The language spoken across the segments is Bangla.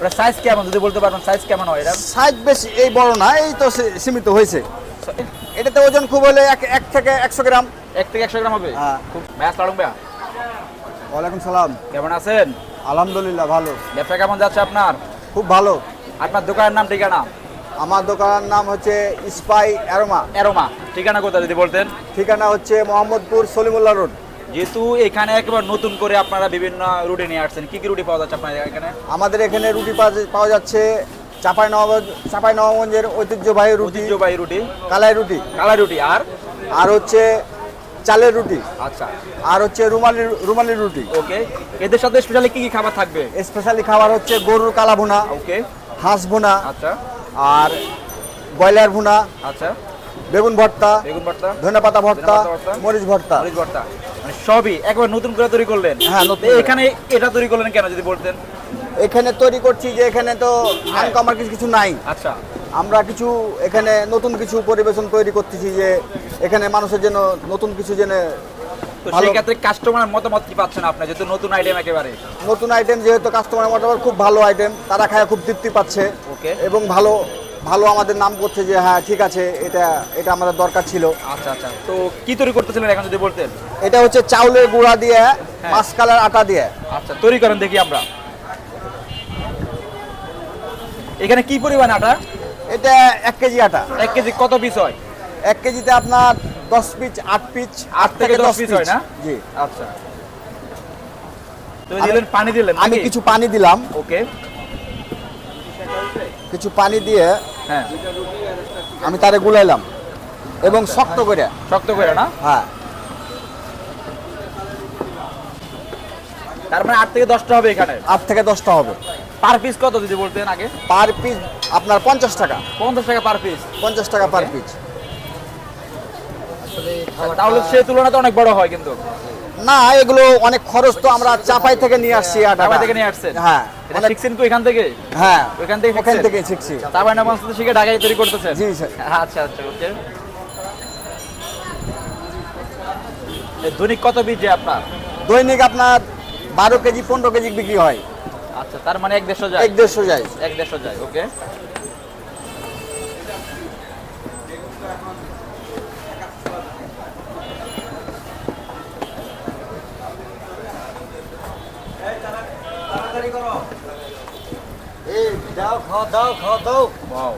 ওটা সাইজ কেমন? যদি বলতে পারবেন সাইজ কেমন হয় এটা? সাইজ বেশি এই বড় না এই তো সীমিত হয়েছে। এটাতে ওজন খুব হলে এক এক থেকে একশো গ্রাম। এক থেকে একশো গ্রাম হবে? হ্যাঁ। খুব ম্যাচ লাড়ুন ভাইয়া। ওয়ালাইকুম সালাম। কেমন আছেন? আলহামদুলিল্লাহ ভালো। ব্যবসা কেমন যাচ্ছে আপনার? খুব ভালো। আপনার দোকানের নাম ঠিকানা? আমার দোকানের নাম হচ্ছে স্পাই অ্যারোমা এরোমা ঠিকানা কোথায় যদি বলতেন? ঠিকানা হচ্ছে মোহাম্মদপুর সলিমুল্লাহ রোড। যেহেতু এখানে একেবারে নতুন করে আপনারা বিভিন্ন রুটি নিয়ে আসছেন কি কি রুটি পাওয়া যাচ্ছে আপনার এখানে? আমাদের এখানে রুটি পাওয়া- যাচ্ছে চাপাই নবাব চাপাই নবাবগঞ্জের ঐতিহ্যবাহী রুটি ঐতিহ্যবাহী রুটি। কালাই রুটি। কালাই রুটি আর? আর হচ্ছে চালের রুটি। আচ্ছা। আর হচ্ছে রুমালি রুমালি রুটি। ওকে। এদের সাথে স্পেশালি কি কি খাবার থাকবে? স্পেশালি খাবার হচ্ছে গরুর কালা ভুনা ওকে। হাঁস ভুনা আচ্ছা। আর ব্রয়লার ভুনা আচ্ছা। বেগুন ভর্তা বেগুন ভর্তা। ধনে পাতা ভর্তা ধনেপাতা ভর্তা, মরিচ ভর্তা। মরিচ ভর্তা। সবই একবার নতুন করে তৈরি করলেন? হ্যাঁ। এখানে এটা তৈরি করলেন কেন যদি বলতেন? এখানে তৈরি করছি যে এখানে তো আনকামার কিছু কিছু নাই। আচ্ছা। আমরা কিছু এখানে নতুন কিছু পরিবেশন তৈরি করতেছি যে এখানে মানুষের জন্য নতুন কিছু যেন তো সেই ক্ষেত্রে কাস্টমার মতামত কি পাচ্ছেন আপনি যেহেতু নতুন আইটেম একেবারে? নতুন আইটেম যেহেতু কাস্টমার মতামত খুব ভালো আইটেম তারা খায় খুব তৃপ্তি পাচ্ছে ওকে এবং ভালো ভালো আমাদের নাম করছে যে হ্যাঁ ঠিক আছে এটা এটা আমাদের দরকার ছিল। আচ্ছা আচ্ছা। তো কি তৈরি করতেছিলেন এখন যদি বলতেন? এটা হচ্ছে চাউলের গুঁড়া দিয়ে মাছ কালার আটা দিয়ে। আচ্ছা তৈরি করেন দেখি আমরা। এখানে কি পরিমাণ আটা? এটা এক কেজি আটা। এক কেজি কত পিস হয়? এক কেজিতে আপনার দশ পিস আট পিস আট থেকে দশ পিস হয় না? জি। আচ্ছা। তো দিলেন পানি দিলেন আমি কিছু পানি দিলাম। ওকে কিছু পানি দিয়ে হ্যাঁ। আমি তারে গুলাইলাম এবং শক্ত করে। শক্ত করে না? হ্যাঁ। তার মানে আট থেকে দশটা হবে এখানে? আট থেকে দশটা হবে। পার পিস কত যদি বলতেন আগে? পার পিস আপনার পঞ্চাশ টাকা। পঞ্চাশ টাকা পার পিস। পঞ্চাশ টাকা পার পিস। তাহলে সেই তুলনাতে অনেক বড় হয় কিন্তু। না এগুলো অনেক খরচ তো আমরা চাপাই থেকে নিয়ে আসছি আটা ঢাকা থেকে নিয়ে আসছেন? হ্যাঁ। এটা শিখছেন তো এখান থেকে? হ্যাঁ ওইখান থেকে ওখান থেকে শিখছি। চাপাই না শিখে ঢাকায় তৈরি করতেছেন? জি স্যার। আচ্ছা আচ্ছা ওকে। দৈনিক কত আপনার? দৈনিক আপনার বারো কেজি পনেরো কেজি বিক্রি হয়। আচ্ছা তার মানে এক দেড়শো যায়। এক দেড়শো যায়। এক দেড়শো যায় ওকে এই দাও খাওয়া দাও খাওয়া দাও। বাও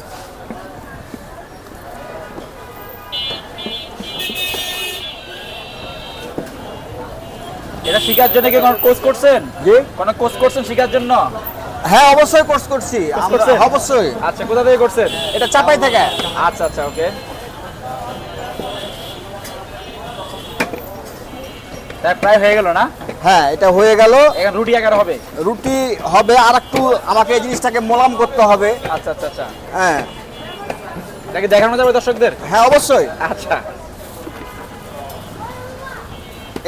এটা শিকার জন্য কি কোনো কোর্স করছেন? জি। কোনো কোর্স করছেন শেখার জন্য? হ্যাঁ অবশ্যই কোর্স করছি। অবশ্যই। আচ্ছা কোথা থেকে করছেন? এটা চাপাই থেকে। আচ্ছা আচ্ছা ওকে প্রায় হয়ে গেল না? হ্যাঁ এটা হয়ে গেল। রুটি হবে? রুটি হবে আর একটু আমাকে এই জিনিসটাকে মোলাম করতে হবে। আচ্ছা আচ্ছা আচ্ছা। হ্যাঁ। দেখানো যাবে দর্শকদের? হ্যাঁ অবশ্যই। আচ্ছা।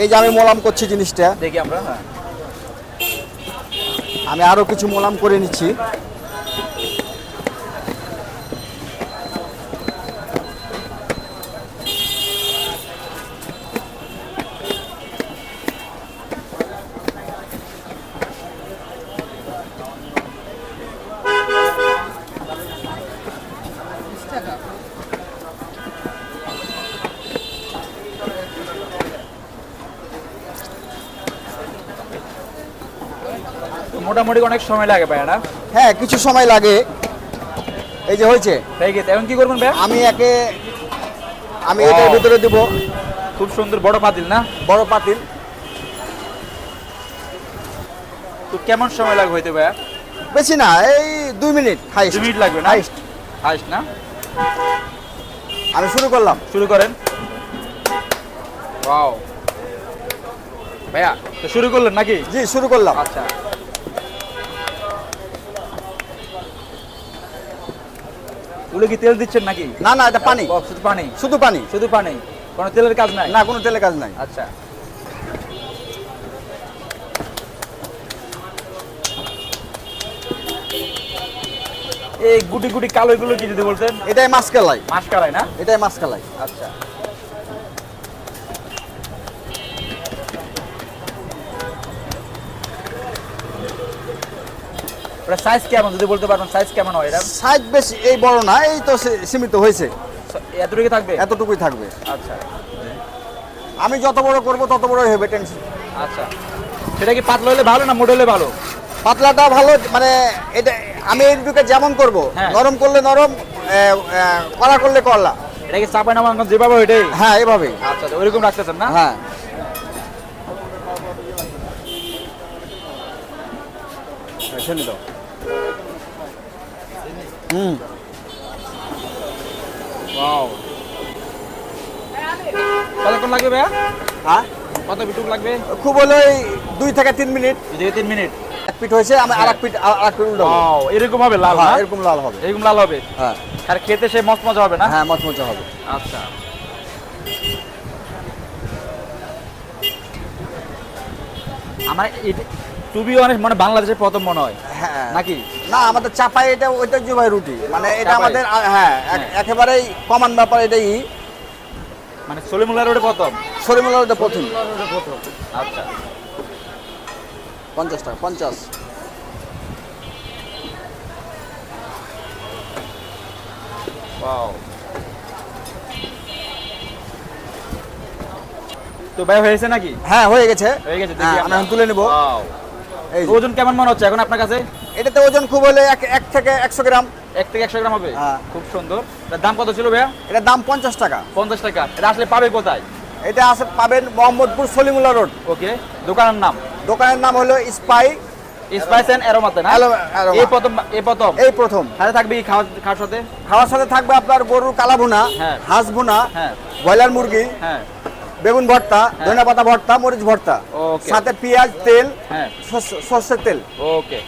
এই যে আমি মোলাম করছি জিনিসটা। দেখি আমরা হ্যাঁ। আমি আরও কিছু মোলাম করে নিচ্ছি। মোটামুটি অনেক সময় লাগে ভাই হ্যাঁ কিছু সময় লাগে। এই যে হয়েছে। হয়ে এখন কি করবেন ভাই? আমি একে আমি এটার ভিতরে দিব। খুব সুন্দর বড় পাতিল না? বড় পাতিল। তো কেমন সময় লাগবে হইতে বেশি না এই দুই মিনিট হাইস্ট। মিনিট লাগবে না? হাইস্ট। হাইস্ট না? আমি শুরু করলাম। শুরু করেন। ওয়াও ভাইয়া তো শুরু করলেন নাকি? জি শুরু করলাম। আচ্ছা। ওগুলো কি তেল দিচ্ছেন নাকি? না না এটা পানি। শুধু পানি? শুধু পানি। শুধু পানি? কোনো তেলের কাজ নাই? না কোনো তেলের কাজ নাই। আচ্ছা। এই গুটি গুটি কালো এগুলো কি যদি বলতেন? এটাই মাছ কালাই। মাছ কালাই না? এটাই মাছ কালাই। আচ্ছা। সাইজ কেমন? যদি বলতে পারবেন সাইজ কেমন হয় এটা? সাইজ বেশি এই বড় না এই তো সীমিত হয়েছে। এতটুকু থাকবে? এতটুকুই থাকবে। আচ্ছা। আমি যত বড় করব তত বড় হবে টেনশন আচ্ছা। সেটা কি পাতলা হলে ভালো না মোটা হলে ভালো? পাতলাটা ভালো মানে এটা আমি এইটুকে যেমন করব হ্যাঁ। নরম করলে নরম এ, করলে কলা এটা কি চাপাই নামাঙ্গন যেভাবে ওইটাই হ্যাঁ এভাবেই আচ্ছা ওইরকম রাখতেছেন না? হ্যাঁ। তো হুম ওয়াও কতক্ষণ লাগবে ভাইয়া? হ্যাঁ? কত বিটুক লাগবে? খুব হলো এই দুই থেকে তিন মিনিট। দুই তিন মিনিট? এক পিঠ হয়েছে আমি আর এক পিঠ আর এক পিঠ এরকম হবে লাল হ্যাঁ এরকম লাল হবে। এরকম লাল হবে? হ্যাঁ। আর খেতে সে মজা হবে না? হ্যাঁ মচমচে হবে। আচ্ছা। আমার টুবি অনেক মানে বাংলাদেশের প্রথম মনে হয়। হ্যাঁ। নাকি? না আমাদের চাপাই এটা ঐতিহ্যবাহী রুটি। মানে এটা আমাদের হ্যাঁ হ্যাঁ। একেবারেই কমন ব্যাপার এটাই। মানে সলিমুল্লাহ রোডে প্রথম? সরিমুল্লাহ প্রথম। আচ্ছা। পঞ্চাশ টাকা পঞ্চাশ। তো ভাই হয়েছে নাকি? হ্যাঁ হয়ে গেছে। হয়ে গেছে হ্যাঁ, আমি। তুলে নিব। ওজন কেমন মনে হচ্ছে এখন আপনার কাছে? এটাতে ওজন খুব হলে এক এক থেকে একশো গ্রাম। এক থেকে একশো গ্রাম হবে? হ্যাঁ। খুব সুন্দর। দাম কত ছিল ভাইয়া? এটার দাম পঞ্চাশ টাকা। পঞ্চাশ টাকা। এটা আসলে পাবে কোথায়? এটা আছে পাবেন মোহাম্মদপুর সলিমুল্লাহ রোড। ওকে। দোকানের নাম? দোকানের নাম হলো স্পাই স্পাইস এন্ড অ্যারোমাতে না। এই প্রথম এই প্রথম? এই প্রথম। সাথে থাকবে কি খাওয়া খাওয়ার সাথে? খাওয়ার সাথে থাকবে আপনার গরুর কালা ভুনা হ্যাঁ। হাঁস ভুনা হ্যাঁ। ব্রয়লার মুরগি হ্যাঁ। বেগুন ভর্তা ধনে পাতা ভর্তা মরিচ ভর্তা। সাথে পেঁয়াজ তেল হ্যাঁ। সর্ষে- সর্ষের তেল। ওকে।